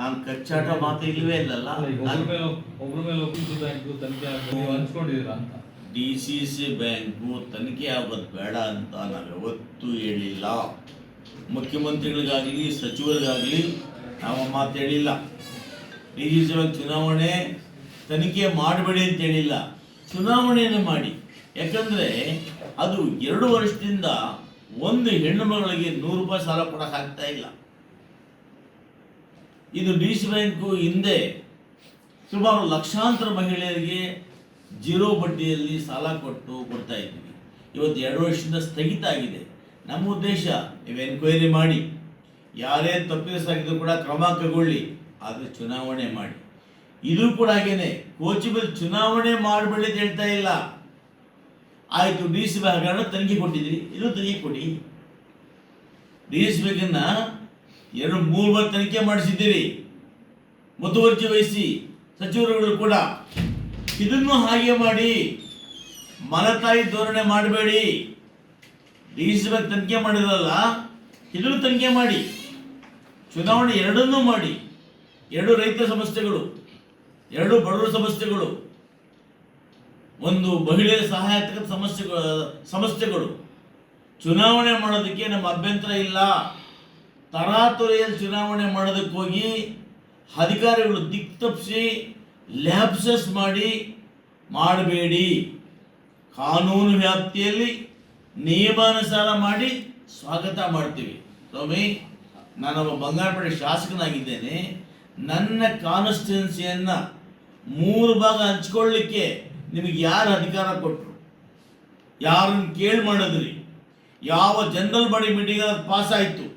ನಾನು ಕಚ್ಚಾಟ ಮಾತು ಇಲ್ವೇ ಇಲ್ಲಲ್ಲ? ಒಬ್ರ ಮೇಲೆ ಬ್ಯಾಂಕು ತನಿಖೆ ಹಂಚ್ಕೊಂಡಿದ್ದೀರಾ ಅಂತ. ಡಿ ಸಿ ಸಿ ಬ್ಯಾಂಕು ತನಿಖೆ ಆಗೋದು ಬೇಡ ಅಂತ ನಾವು ಯಾವತ್ತೂ ಹೇಳಿಲ್ಲ. ಮುಖ್ಯಮಂತ್ರಿಗಳಿಗಾಗಲಿ ಸಚಿವರಿಗಾಗಲಿ ನಾವು ಮಾತು ಹೇಳಿಲ್ಲ. ಡಿ ಸಿ ಸಿ ಬ್ಯಾಂಕ್ ಚುನಾವಣೆ ತನಿಖೆ ಮಾಡಬೇಡಿ ಅಂತ ಹೇಳಿಲ್ಲ. ಚುನಾವಣೆಯನ್ನು ಮಾಡಿ. ಯಾಕಂದರೆ ಅದು ಎರಡು ವರ್ಷದಿಂದ ಒಂದು ಹೆಣ್ಣು ಮಗಳಿಗೆ ನೂರು ರೂಪಾಯಿ ಸಾಲ ಕೊಡೋಕ್ಕಾಗ್ತಾ ಇಲ್ಲ. ಇದು ಡಿ ಸಿ ಬ್ಯಾಂಕು ಹಿಂದೆ ಸುಮಾರು ಲಕ್ಷಾಂತರ ಮಹಿಳೆಯರಿಗೆ ಜೀರೋ ಬಡ್ಡಿಯಲ್ಲಿ ಸಾಲ ಕೊಟ್ಟು ಕೊಡ್ತಾ ಇದ್ದೀವಿ. ಇವತ್ತು ಎರಡು ವರ್ಷದಿಂದ ಸ್ಥಗಿತ ಆಗಿದೆ. ನಮ್ಮ ಉದ್ದೇಶ, ನೀವು ಎನ್ಕ್ವೈರಿ ಮಾಡಿ. ಯಾರೇ ತಪ್ಪಿಸಾಗಿದ್ರು ಕೂಡ ಕ್ರಮ ಕೈಗೊಳ್ಳಿ, ಆದರೆ ಚುನಾವಣೆ ಮಾಡಿ. ಇದು ಕೂಡ ಹಾಗೇನೆ ಕೋಚಿಬಲ್ ಚುನಾವಣೆ ಮಾಡಬೇಡಿ ಹೇಳ್ತಾ ಇಲ್ಲ. ಆಯಿತು, ಡಿ ಸಿ ಬಿ ಹಗರಣ ತನಿಖೆ ಕೊಟ್ಟಿದ್ದೀರಿ. ಇದು ತನಿಖೆ ಕೊಡಿ. ಡಿ ಸಿ ಬೇಗನ್ನ ಎರಡು ಮೂರು ಬಾರಿ ತನಿಖೆ ಮಾಡಿಸಿದ್ದೀರಿ. ಮುತುವರ್ಜಿ ವಹಿಸಿ ಸಚಿವರುಗಳು ಕೂಡ ಇದನ್ನು ಹಾಗೆ ಮಾಡಿ ಮಲತಾಯಿ ಧೋರಣೆ ಮಾಡಬೇಡಿ. ಡಿ ಸಿ ಬಗ್ಗೆ ತನಿಖೆ ಮಾಡಿರಲ್ಲ ಇದನ್ನು ತನಿಖೆ ಮಾಡಿ. ಚುನಾವಣೆ ಎರಡನ್ನೂ ಮಾಡಿ. ಎರಡು ರೈತ ಸಮಸ್ಯೆಗಳು, ಎರಡು ಬಡವರ ಸಮಸ್ಯೆಗಳು, ಒಂದು ಮಹಿಳೆಯರ ಸಹಾಯಕ ಸಮಸ್ಯೆಗಳು ಸಮಸ್ಯೆಗಳು. ಚುನಾವಣೆ ಮಾಡೋದಕ್ಕೆ ನಮ್ಮ ಅಭ್ಯಂತರ ಇಲ್ಲ. ತರಾತುರಿಯಲ್ಲಿ ಚುನಾವಣೆ ಮಾಡೋದಕ್ಕೆ ಹೋಗಿ ಅಧಿಕಾರಿಗಳು ದಿಕ್ ಲ್ಯಾಬ್ಸಸ್ ಮಾಡಿ ಮಾಡಬೇಡಿ. ಕಾನೂನು ವ್ಯಾಪ್ತಿಯಲ್ಲಿ ನಿಯಮಾನುಸಾರ ಮಾಡಿ ಸ್ವಾಗತ ಮಾಡ್ತೀವಿ. ಸ್ವಾಮಿ ನಾನೊಬ್ಬ ಬಂಗಾರಪೇಟೆ ಶಾಸಕನಾಗಿದ್ದೇನೆ. ನನ್ನ ಕಾನ್ಸ್ಟಿಟ್ಯೂನ್ಸಿಯನ್ನು ಮೂರು ಭಾಗ ಹಂಚ್ಕೊಳ್ಳಿಕ್ಕೆ ನಿಮಗೆ ಯಾರು ಅಧಿಕಾರ ಕೊಟ್ಟರು ಯಾರನ್ನು ಕೇಳಿ ಮಾಡಿದ್ರಿ? ಯಾವ ಜನರಲ್ ಬಾಡಿ ಮೀಟಿಂಗ್ ಪಾಸ್ ಆಯಿತು?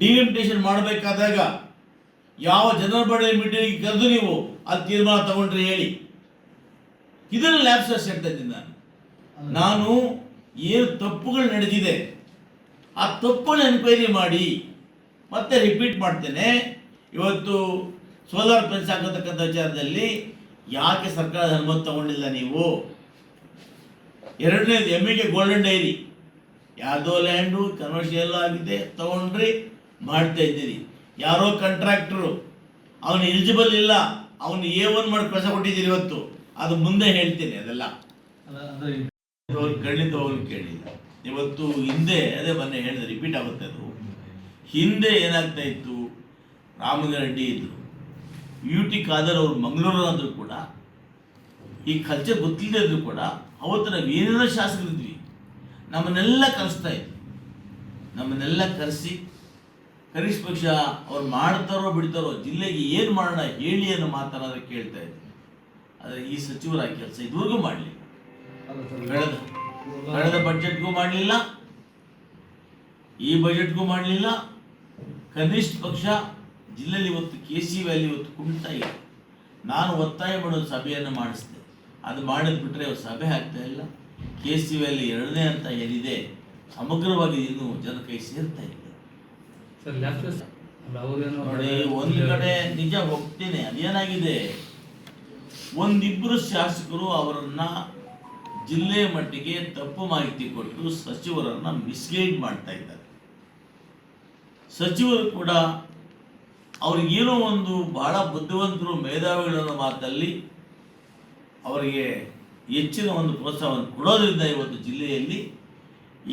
ಡಿಲಿಮಿಟೇಷನ್ ಮಾಡಬೇಕಾದಾಗ ಯಾವ ಜನರ ಬಾಡಿ ಮೀಟಿಂಗ್ ಕರೆದು ನೀವು ಅದು ತೀರ್ಮಾನ ತಗೊಂಡ್ರಿ ಹೇಳಿ. ಇದನ್ನು ಲ್ಯಾಬ್ಸ್ ಹೇಳ್ತಾ ಇದ್ದೀನಿ ನಾನು. ನಾನು ಏನು ತಪ್ಪುಗಳು ನಡೆದಿದೆ, ಆ ತಪ್ಪನ್ನು ಎನ್ಕ್ವೈರಿ ಮಾಡಿ ಮತ್ತೆ ರಿಪೀಟ್ ಮಾಡ್ತೇನೆ. ಇವತ್ತು ಸೋಲಾರ್ ಪೆನ್ಸ್ ಆಗತಕ್ಕಂಥ ವಿಚಾರದಲ್ಲಿ ಯಾಕೆ ಸರ್ಕಾರದ ಅನುಮತಿ ತಗೊಂಡಿಲ್ಲ ನೀವು? ಎರಡನೇದು ಎಮ್ಮಿಗೆ ಗೋಲ್ಡನ್ ಡೈರಿ ಯಾವುದೋ ಲ್ಯಾಂಡು ಕಮರ್ಷಿಯಲ್ ಆಗಿದೆ, ತಗೊಂಡ್ರಿ. ಮಾಡ್ತಾ ಇದ್ದೀರಿ. ಯಾರೋ ಕಾಂಟ್ರಾಕ್ಟ್ರು ಅವನು ಎಲಿಜಿಬಲ್ ಇಲ್ಲ ಅವನು ಎ ಒನ್ ಮಾಡಿ ಕೆಲಸ ಕೊಟ್ಟಿದ್ದೀರಿ ಇವತ್ತು. ಅದು ಮುಂದೆ ಹೇಳ್ತೀನಿ ಅದೆಲ್ಲ. ಅಲ್ಲ ಅಂದ್ರೆ ಅವ್ರು ಕೇಳಿಲ್ಲ. ಇವತ್ತು ಹಿಂದೆ ಅದೇ ಮೊನ್ನೆ ಹೇಳಿದೆ ರಿಪೀಟ್ ಆಗುತ್ತೆ ಅದು. ಹಿಂದೆ ಏನಾಗ್ತಾ ಇತ್ತು? ರಾಮಲಿಂಗಾರೆಡ್ಡಿ ಇದ್ರು. ಯು ಟಿ ಖಾದರ್ ಅವರು ಮಂಗಳೂರು ಅಂದರೂ ಕೂಡ ಈ ಕಲ್ಚರ್ ಗೊತ್ತಿಲ್ಲದೆ ಇದ್ರು ಕೂಡ ಅವತ್ತು ನಾವು ಏನೇನೋ ಶಾಸಕರಿದ್ವಿ ನಮ್ಮನ್ನೆಲ್ಲ ಕರೆಸ್ತಾ ಇದ್ವಿ. ನಮ್ಮನ್ನೆಲ್ಲ ಕರೆಸಿ ಕನಿಷ್ಠ ಪಕ್ಷ ಅವ್ರು ಮಾಡ್ತಾರೋ ಬಿಡ್ತಾರೋ ಜಿಲ್ಲೆಗೆ ಏನು ಮಾಡೋಣ ಹೇಳಿ ಅನ್ನೋ ಮಾತನಾದ್ರೆ ಕೇಳ್ತಾ ಇದ್ದೀನಿ. ಆದರೆ ಈ ಸಚಿವರ ಕೆಲಸ ಇದುವರೆಗೂ ಮಾಡಲಿ ಕಳೆದ ಕಳೆದ ಬಜೆಟ್ಗೂ ಮಾಡಲಿಲ್ಲ. ಈ ಬಜೆಟ್ಗೂ ಮಾಡಲಿಲ್ಲ. ಕನಿಷ್ಠ ಪಕ್ಷ ಜಿಲ್ಲೆಯಲ್ಲಿ ಇವತ್ತು ಕೆ ಸಿ ವ್ಯಾಲಿ ಇವತ್ತು ಕುಣಿತಾ ಇಲ್ಲ. ನಾನು ಒತ್ತಾಯ ಮಾಡೋದು ಸಭೆಯನ್ನು ಮಾಡಿಸಿದೆ. ಅದು ಮಾಡಿದ್ ಬಿಟ್ಟರೆ ಅವ್ರು ಸಭೆ ಆಗ್ತಾ ಇಲ್ಲ. ಕೆ ಸಿ ವ್ಯಾಲಿ ಎರಡನೇ ಅಂತ ಏನಿದೆ, ಸಮಗ್ರವಾಗಿ ಇನ್ನೂ ಜನ ಕೈ ಸೇರ್ತಾ ಇದೆ ಸರ್ ಲ್ಯಾಪ್ಟಾಪ್ ನೋಡಿ ಒಂದು ಕಡೆ ನಿಜ ಹೋಗ್ತೇನೆ ಅದೇನಾಗಿದೆ? ಒಂದಿಬ್ಬರು ಶಾಸಕರು ಅವರನ್ನ ಜಿಲ್ಲೆ ಮಟ್ಟಿಗೆ ತಪ್ಪು ಮಾಹಿತಿ ಕೊಟ್ಟು ಸಚಿವರನ್ನ ಮಿಸ್ಗೈಡ್ ಮಾಡ್ತಾ ಇದ್ದಾರೆ. ಸಚಿವರು ಕೂಡ ಅವ್ರಿಗೇನೋ ಒಂದು ಬಹಳ ಬುದ್ಧಿವಂತರು ಮೇಧಾವಿಗಳ ಮಾತಲ್ಲಿ ಅವರಿಗೆ ಹೆಚ್ಚಿನ ಒಂದು ಪ್ರೋತ್ಸಾಹವನ್ನು ಕೊಡೋದ್ರಿಂದ ಇವತ್ತು ಜಿಲ್ಲೆಯಲ್ಲಿ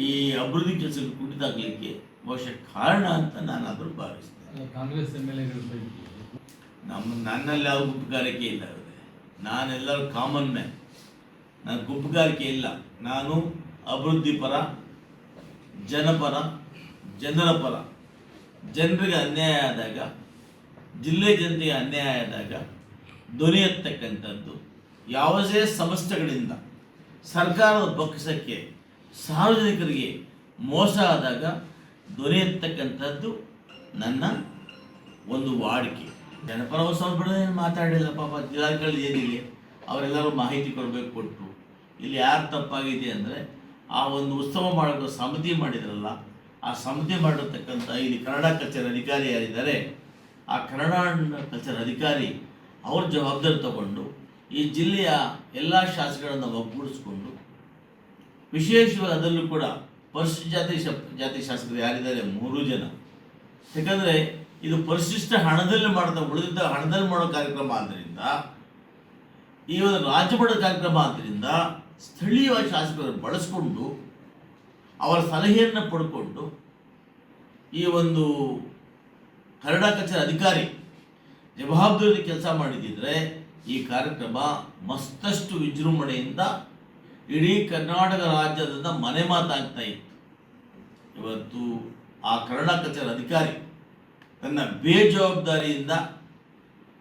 ಈ ಅಭಿವೃದ್ಧಿ ಕೆಲಸಕ್ಕೆ ಕುಂಠಿತಾಗಲಿಕ್ಕೆ ಬಹುಶಃ ಕಾರಣ ಅಂತ ನಾನು ಅದ್ರ ಭಾವಿಸ್ತೇನೆ. ಕಾಂಗ್ರೆಸ್ ಎಂ ಎಲ್ ಎಗಳು ನಮ್ಮ ನನ್ನಲ್ಲಿ ಯಾವ ಗುಂಪುಗಾರಿಕೆ ಇಲ್ಲ ಅವರೇ. ನಾನೆಲ್ಲರೂ ಕಾಮನ್ ಮ್ಯಾನ್ ನನ್ನ ಗುಂಪುಗಾರಿಕೆ ಇಲ್ಲ. ನಾನು ಅಭಿವೃದ್ಧಿ ಪರ ಜನಪರ ಜನರ ಪರ. ಜನರಿಗೆ ಅನ್ಯಾಯ ಆದಾಗ ಜಿಲ್ಲೆ ಜನತೆಗೆ ಅನ್ಯಾಯ ಆದಾಗ ಧ್ವನಿ ಎತ್ತಕ್ಕಂಥದ್ದು ಯಾವುದೇ ಸಂಸ್ಥೆಗಳಿಂದ ಸರ್ಕಾರದ ಪಕ್ಷಕ್ಕೆ ಸಾರ್ವಜನಿಕರಿಗೆ ಮೋಸ ಆದಾಗ ಧ್ವನಿ ಎತ್ತಕ್ಕಂಥದ್ದು ನನ್ನ ಒಂದು ವಾಡಿಕೆ. ಜನಪರ ಉತ್ಸವ ಏನು ಮಾತಾಡಿಲ್ಲ ಪಾಪ ಜಿಲ್ಲಾಧಿಕಾರಿ ಏನಿದೆ, ಅವರೆಲ್ಲರೂ ಮಾಹಿತಿ ಕೊಡಬೇಕು ಕೊಟ್ಟರು ಇಲ್ಲಿ ಯಾರು ತಪ್ಪಾಗಿದೆ ಅಂದರೆ, ಆ ಒಂದು ಉತ್ಸವ ಮಾಡೋದು ಸಮಿತಿ ಮಾಡಿದ್ರಲ್ಲ, ಆ ಸಮಿತಿ ಮಾಡಿರ್ತಕ್ಕಂಥ ಇಲ್ಲಿ ಕನ್ನಡ ಕಚೇರಿ ಅಧಿಕಾರಿ ಯಾರಿದ್ದಾರೆ, ಆ ಕನ್ನಡ ಕಚೇರಿ ಅಧಿಕಾರಿ ಅವ್ರ ಜವಾಬ್ದಾರಿ ತಗೊಂಡು, ಈ ಜಿಲ್ಲೆಯ ಎಲ್ಲ ಶಾಸಕರನ್ನು ಒಗ್ಗೂಡಿಸ್ಕೊಂಡು, ವಿಶೇಷವಾಗಿ ಅದರಲ್ಲೂ ಕೂಡ ಪರಿಶಿಷ್ಟ ಜಾತಿ ಜಾತಿ ಶಾಸಕರು ಯಾರಿದ್ದಾರೆ? ಮೂರು ಜನ. ಯಾಕಂದರೆ ಇದು ಪರಿಶಿಷ್ಟ ಹಣದಲ್ಲಿ ಮಾಡ್ತಾ ಉಳಿದಿದ್ದ ಹಣದಲ್ಲಿ ಮಾಡೋ ಕಾರ್ಯಕ್ರಮ ಆದ್ದರಿಂದ ಈ ಒಂದು ರಾಜ್ಯ ಮಟ್ಟದ ಕಾರ್ಯಕ್ರಮ ಆದ್ದರಿಂದ ಸ್ಥಳೀಯವಾಗಿ ಶಾಸಕರನ್ನು ಬಳಸಿಕೊಂಡು ಅವರ ಸಲಹೆಯನ್ನು ಪಡ್ಕೊಂಡು ಈ ಒಂದು ಕನ್ನಡ ಕಚೇರಿ ಅಧಿಕಾರಿ ಜವಾಬ್ದಾರಿ ಕೆಲಸ ಮಾಡಿದ್ದಿದ್ರೆ ಈ ಕಾರ್ಯಕ್ರಮ ಮತ್ತಷ್ಟು ವಿಜೃಂಭಣೆಯಿಂದ ಇಡೀ ಕರ್ನಾಟಕ ರಾಜ್ಯದಿಂದ ಮನೆ ಮಾತಾಗ್ತಾ ಇತ್ತು. ಇವತ್ತು ಆ ಕನ್ನಡ ಕಚೇರಿ ಅಧಿಕಾರಿ ತನ್ನ ಬೇಜವಾಬ್ದಾರಿಯಿಂದ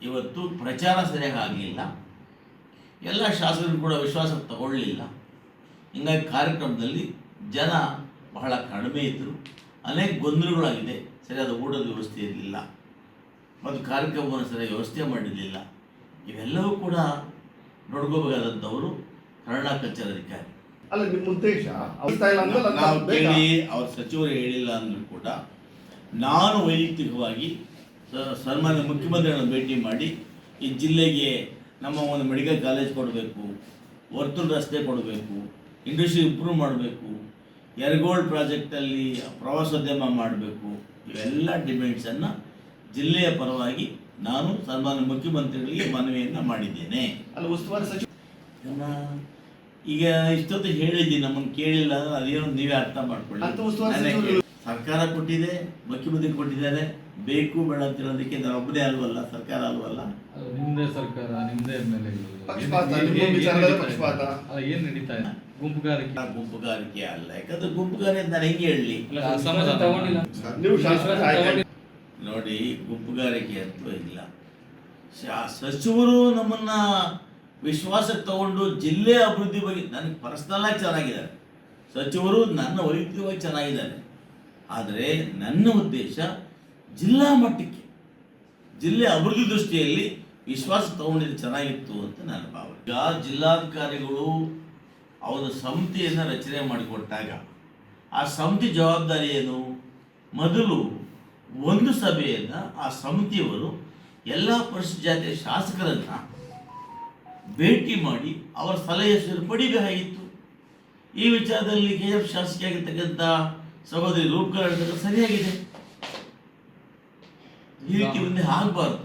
ಇವತ್ತು ಪ್ರಚಾರ ಸರಿಯಾಗಿ ಆಗಲಿಲ್ಲ. ಎಲ್ಲ ಶಾಸಕರು ಕೂಡ ವಿಶ್ವಾಸ ತಗೊಳ್ಳಲಿಲ್ಲ ಹಿಂಗಾಗಿ ಕಾರ್ಯಕ್ರಮದಲ್ಲಿ ಜನ ಬಹಳ ಕಡಿಮೆ ಇದ್ದರು ಅನೇಕ ಗೊಂದಲಗಳಾಗಿದೆ. ಸರಿಯಾದ ಊಟದ ವ್ಯವಸ್ಥೆ ಇರಲಿಲ್ಲ. ಮತ್ತು ಕಾರ್ಯಕ್ರಮವನ್ನು ಸರಿಯಾಗಿ ವ್ಯವಸ್ಥೆ ಮಾಡಿರಲಿಲ್ಲ. ಇವೆಲ್ಲವೂ ಕೂಡ ನೋಡ್ಕೋಬೇಕಾದಂಥವರು ಕನ್ನಡ ಕಚೇರಿ ಅಧಿಕಾರಿ. ಅಲ್ಲ ನಿಮ್ಮ ಉದ್ದೇಶ? ನಾವು ಕೇಳಿ ಅವ್ರ ಸಚಿವರು ಹೇಳಿಲ್ಲ ಅಂದ್ರೂ ಕೂಡ ನಾನು ವೈಯಕ್ತಿಕವಾಗಿ ಸನ್ಮಾನ್ಯ ಮುಖ್ಯಮಂತ್ರಿಗಳನ್ನು ಭೇಟಿ ಮಾಡಿ ಈ ಜಿಲ್ಲೆಗೆ ನಮ್ಮ ಒಂದು ಮೆಡಿಕಲ್ ಕಾಲೇಜ್ ಕೊಡಬೇಕು ವರ್ತುಲ್ ರಸ್ತೆ ಕೊಡಬೇಕು ಇಂಡಸ್ಟ್ರಿ ಇಂಪ್ರೂವ್ ಮಾಡಬೇಕು ಯರಗೋಳ್ ಪ್ರಾಜೆಕ್ಟಲ್ಲಿ ಪ್ರವಾಸೋದ್ಯಮ ಮಾಡಬೇಕು ಇವೆಲ್ಲ ಡಿಮ್ಯಾಂಡ್ಸನ್ನು ಜಿಲ್ಲೆಯ ಪರವಾಗಿ ನಾನು ಸನ್ಮಾನ್ಯ ಮುಖ್ಯಮಂತ್ರಿಗಳಿಗೆ ಮನವಿಯನ್ನು ಮಾಡಿದ್ದೇನೆ. ಅಲ್ಲ ಉಸ್ತುವಾರಿ ಸಚಿವ ಈಗ ಇಷ್ಟೊತ್ತು ಹೇಳಿದ್ದಿ ನಮ್ಮನ್ನು ಕೇಳಿಲ್ಲ ಅಂದ್ರೆ ಅದೇನೋ ನೀವೇ ಅರ್ಥ ಮಾಡ್ಕೊಳ್ಳಿ. ಸರ್ಕಾರ ಕೊಟ್ಟಿದೆ ಮುಖ್ಯಮಂತ್ರಿ ಕೊಟ್ಟಿದ್ದಾರೆ. ಬೇಕು ಬೇಡ ಅಂತ ಹೇಳೋದಕ್ಕೆ ನಾನು ಒಬ್ಬನೇ ಅಲ್ವಲ್ಲ ಸರ್ಕಾರ ಅಲ್ವಲ್ಲ? ನಿಮ್ದೇ ಸರ್ಕಾರ ನಿಮ್ದೇ. ಏನ್ ನಡೀತಾ ಇದೆ? ಗುಂಪುಗಾರಿಕೆ. ಗುಂಪುಗಾರಿಕೆ ಅಲ್ಲ. ಯಾಕಂದ್ರೆ ಗುಂಪುಗಾರಿಕೆ ಅಂತ ನಾನು ಹೆಂಗೆ ಹೇಳಲಿ? ಇಲ್ಲ, ತಗೊಂಡಿಲ್ಲ. ನೀವು ಶಾಸಕ ನೋಡಿ ಗುಂಪುಗಾರಿಕೆ ಅಂತೂ ಇಲ್ಲ. ಸಚಿವರು ನಮ್ಮನ್ನ ವಿಶ್ವಾಸಕ್ಕೆ ತಗೊಂಡು ಜಿಲ್ಲೆ ಅಭಿವೃದ್ಧಿ ಬಗ್ಗೆ ನನಗೆ ಪರ್ಸ್ನಲಾಗಿ ಚೆನ್ನಾಗಿದ್ದಾರೆ. ಸಚಿವರು ನನ್ನ ವೈಯಕ್ತಿಕವಾಗಿ ಚೆನ್ನಾಗಿದ್ದಾರೆ. ಆದರೆ ನನ್ನ ಉದ್ದೇಶ ಜಿಲ್ಲಾ ಮಟ್ಟಕ್ಕೆ, ಜಿಲ್ಲೆ ಅಭಿವೃದ್ಧಿ ದೃಷ್ಟಿಯಲ್ಲಿ ವಿಶ್ವಾಸ ತಗೊಂಡಿದ್ದು ಚೆನ್ನಾಗಿತ್ತು ಅಂತ ನನ್ನ ಭಾವನೆ. ಈಗ ಜಿಲ್ಲಾಧಿಕಾರಿಗಳು ಅವರ ಸಮಿತಿಯನ್ನು ರಚನೆ ಮಾಡಿಕೊಟ್ಟಾಗ ಆ ಸಮಿತಿ ಜವಾಬ್ದಾರಿ ಏನು? ಮೊದಲು ಒಂದು ಸಭೆಯನ್ನು ಆ ಸಮಿತಿಯವರು ಎಲ್ಲ ಪರಿಶಿಷ್ಟ ಜಾತಿಯ ಶಾಸಕರನ್ನು ಭೇಟಿ ಮಾಡಿ ಅವರ ಸಲಹೆ ಸೇರ್ಪಡಿಬೇಕಾಗಿತ್ತು ಪಡಿಬೇಕಾಗಿತ್ತು. ಈ ವಿಚಾರದಲ್ಲಿ ಕೆ ಎಫ್ ಶಾಸಕಿಯಾಗಿರ್ತಕ್ಕಂಥ ಸಹೋದರಿ ರೂಪಕರ್ ಸರಿಯಾಗಿದೆ. ಈ ರೀತಿ ಮುಂದೆ ಆಗಬಾರ್ದು.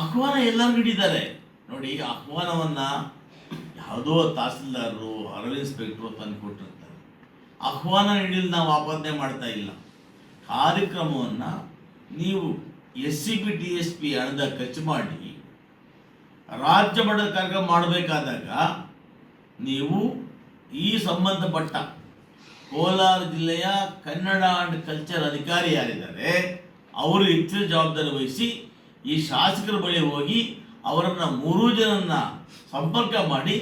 ಆಹ್ವಾನ ಎಲ್ಲರೂ ನೀಡಿದ್ದಾರೆ. ನೋಡಿ ಆಹ್ವಾನವನ್ನ ಯಾವುದೋ ತಹಸೀಲ್ದಾರರು ಅರಲ್ ಇನ್ಸ್ಪೆಕ್ಟ್ರು ತಂದು ಕೊಟ್ಟಿರ್ತಾರೆ ಆಹ್ವಾನ ನೀಡಿಲ್ಲ ನಾವು ಆಪಾದನೆ ಮಾಡ್ತಾ ಇಲ್ಲ. ಕಾರ್ಯಕ್ರಮವನ್ನು ನೀವು S C P T S P ಹಣದ ಖರ್ಚು ಮಾಡಿ ರಾಜ್ಯ ಮಟ್ಟದ ಕಾರ್ಯಕ್ರಮ ಮಾಡಬೇಕಾದಾಗ ನೀವು ಈ ಸಂಬಂಧಪಟ್ಟ ಕೋಲಾರ ಜಿಲ್ಲೆಯ ಕನ್ನಡ ಅಂಡ್ ಕಲ್ಚರ್ ಅಧಿಕಾರಿ ಯಾರಿದ್ದಾರೆ, ಅವರು ಹೆಚ್ಚಿನ ಜವಾಬ್ದಾರಿ ವಹಿಸಿ ಈ ಶಾಸಕರ ಬಳಿ ಹೋಗಿ ಅವರನ್ನು ಮೂರೂ ಜನನ್ನ ಸಂಪರ್ಕ ಮಾಡಿ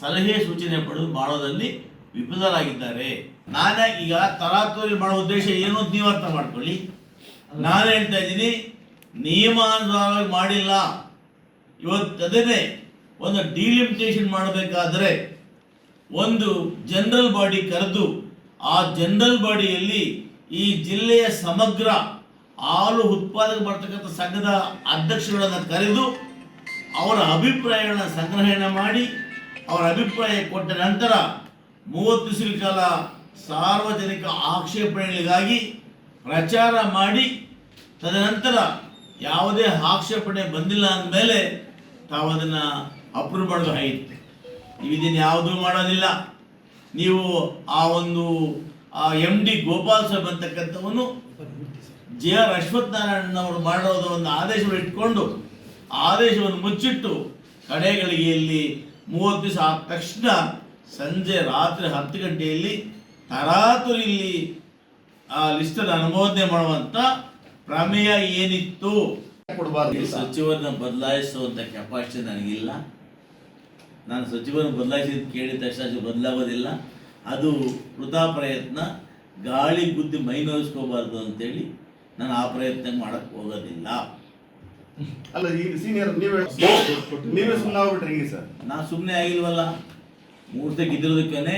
ಸಲಹೆ ಸೂಚನೆ ಪಡೆದು ಮಾಡೋದಲ್ಲಿ ವಿಫಲರಾಗಿದ್ದಾರೆ. ನಾನೇ ಈಗ ತರಾತುರಿ ಮಾಡೋ ಉದ್ದೇಶ ಏನು ನೀವು ಅರ್ಥ ಮಾಡ್ಕೊಳ್ಳಿ. ನಾನು ಹೇಳ್ತಾ ಇದ್ದೀನಿ, ನಿಯಮಾನುಸಾರವಾಗಿ ಮಾಡಿಲ್ಲ. ಇವತ್ತು ಒಂದು ಡಿಲಿಮಿಟೇಷನ್ ಮಾಡಬೇಕಾದ್ರೆ ಒಂದು ಜನರಲ್ ಬಾಡಿ ಕರೆದು ಆ ಜನರಲ್ ಬಾಡಿಯಲ್ಲಿ ಈ ಜಿಲ್ಲೆಯ ಸಮಗ್ರ ಹಾಲು ಉತ್ಪಾದಕ ಬರ್ತಕ್ಕಂಥ ಸಂಘದ ಅಧ್ಯಕ್ಷಗಳನ್ನು ಕರೆದು ಅವರ ಅಭಿಪ್ರಾಯಗಳನ್ನ ಸಂಗ್ರಹಣೆ ಮಾಡಿ ಅವರ ಅಭಿಪ್ರಾಯ ಕೊಟ್ಟ ನಂತರ ಮೂವತ್ತು ದಿವಸಗಳ ಕಾಲ ಸಾರ್ವಜನಿಕ ಆಕ್ಷೇಪಣೆಗಳಿಗಾಗಿ ಪ್ರಚಾರ ಮಾಡಿ, ತದನಂತರ ಯಾವುದೇ ಆಕ್ಷೇಪಣೆ ಬಂದಿಲ್ಲ ಅಂದಮೇಲೆ ತಾವು ಅದನ್ನು ಅಪ್ರೂವ್ ಮಾಡಬೇಕಾಗಿತ್ತು ನೀವು ಇದನ್ನು ಯಾವುದೂ ಮಾಡೋದಿಲ್ಲ. ನೀವು ಆ ಒಂದು ಎಂ ಡಿ ಗೋಪಾಲ್ ಸಾಹೇಬ್ ಅಂತಕ್ಕಂಥವನು ಜೆ ಆರ್ ನಾರಾಯಣನವರು ಮಾಡೋದು ಒಂದು ಆದೇಶವನ್ನು ಇಟ್ಕೊಂಡು ಆದೇಶವನ್ನು ಮುಚ್ಚಿಟ್ಟು ಕಡೆಗಳಿಗೆಯಲ್ಲಿ ಮೂವತ್ತು ದಿವಸ ಆದ ತಕ್ಷಣ ಸಂಜೆ ರಾತ್ರಿ ಹತ್ತು ಗಂಟೆಯಲ್ಲಿ ತರಾತುರಿಯಲ್ಲಿ ಆ ಲಿಸ್ಟನ್ನು ಅನುಮೋದನೆ ಮಾಡುವಂಥ ಪ್ರಮೇಯ ಏನಿತ್ತು? ಕೊಡಬಾರ್ದು ಸಚಿವರನ್ನ ಬದಲಾಯಿಸುವಂಥ ಕೆಪಾಸಿಟಿ ನನಗಿಲ್ಲ. ನಾನು ಸಚಿವರನ್ನು ಬದಲಾಯಿಸಿದ ಕೇಳಿದ ತಕ್ಷಣ ಬದಲಾಗೋದಿಲ್ಲ. ಅದು ವೃಥಾ ಪ್ರಯತ್ನ ಗಾಳಿ ಬುದ್ಧಿ ಮೈ ನೋಯಿಸ್ಕೋಬಾರ್ದು ಅಂತೇಳಿ ನಾನು ಆ ಪ್ರಯತ್ನ ಮಾಡಕ್ಕೆ ಹೋಗೋದಿಲ್ಲ. ಅಲ್ಲ ಈ ಸೀನಿಯರ್ ನೀವೇ ನೀವೇ ಸುಮ್ಮನೆ ಆಗ್ಬಿಟ್ರಿ ಹಿಂಗೆ ಸರ್. ನಾ ಸುಮ್ಮನೆ ಆಗಿಲ್ವಲ್ಲ. ಮೂರ್ತಕ್ಕೆ ಇದ್ದಿರೋದಕ್ಕೇ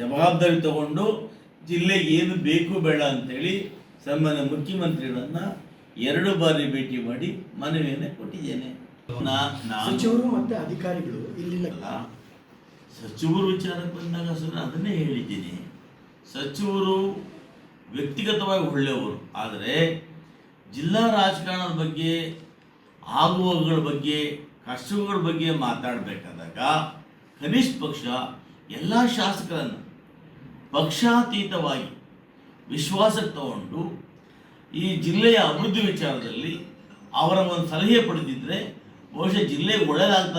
ಜವಾಬ್ದಾರಿ ತಗೊಂಡು ಜಿಲ್ಲೆಗೆ ಏನು ಬೇಕು ಬೇಡ ಅಂತೇಳಿ ಸಂಬಂಧ ಮುಖ್ಯಮಂತ್ರಿಗಳನ್ನ ಎರಡು ಬಾರಿ ಭೇಟಿ ಮಾಡಿ ಮನವಿಯನ್ನೇ ಕೊಟ್ಟಿದ್ದೇನೆ. ಸಚಿವರು ಮತ್ತೆ ಅಧಿಕಾರಿಗಳು ಇಲ್ಲಿಲ್ಲ ಸಚಿವರು ವಿಚಾರಕ್ಕೆ ಬಂದಾಗ ಸರ್ ಅದನ್ನೇ ಹೇಳಿದ್ದೀನಿ. ಸಚಿವರು ವ್ಯಕ್ತಿಗತವಾಗಿ ಒಳ್ಳೆಯವರು ಆದರೆ ಜಿಲ್ಲಾ ರಾಜಕಾರಣದ ಬಗ್ಗೆ ಆಗುವಗಳ ಬಗ್ಗೆ ಕಷ್ಟಗಳ ಬಗ್ಗೆ ಮಾತಾಡಬೇಕಾದಾಗ ಕನಿಷ್ಠ ಪಕ್ಷ ಎಲ್ಲ ಶಾಸಕರನ್ನು ಪಕ್ಷಾತೀತವಾಗಿ ವಿಶ್ವಾಸಕ್ಕೆ ತಗೊಂಡು ಈ ಜಿಲ್ಲೆಯ ಅಭಿವೃದ್ಧಿ ವಿಚಾರದಲ್ಲಿ ಅವರ ಒಂದು ಸಲಹೆ ಪಡೆದಿದ್ದರೆ ಬಹುಶಃ ಜಿಲ್ಲೆ ಒಳ್ಳೆಯದಾಗ್ತದೆ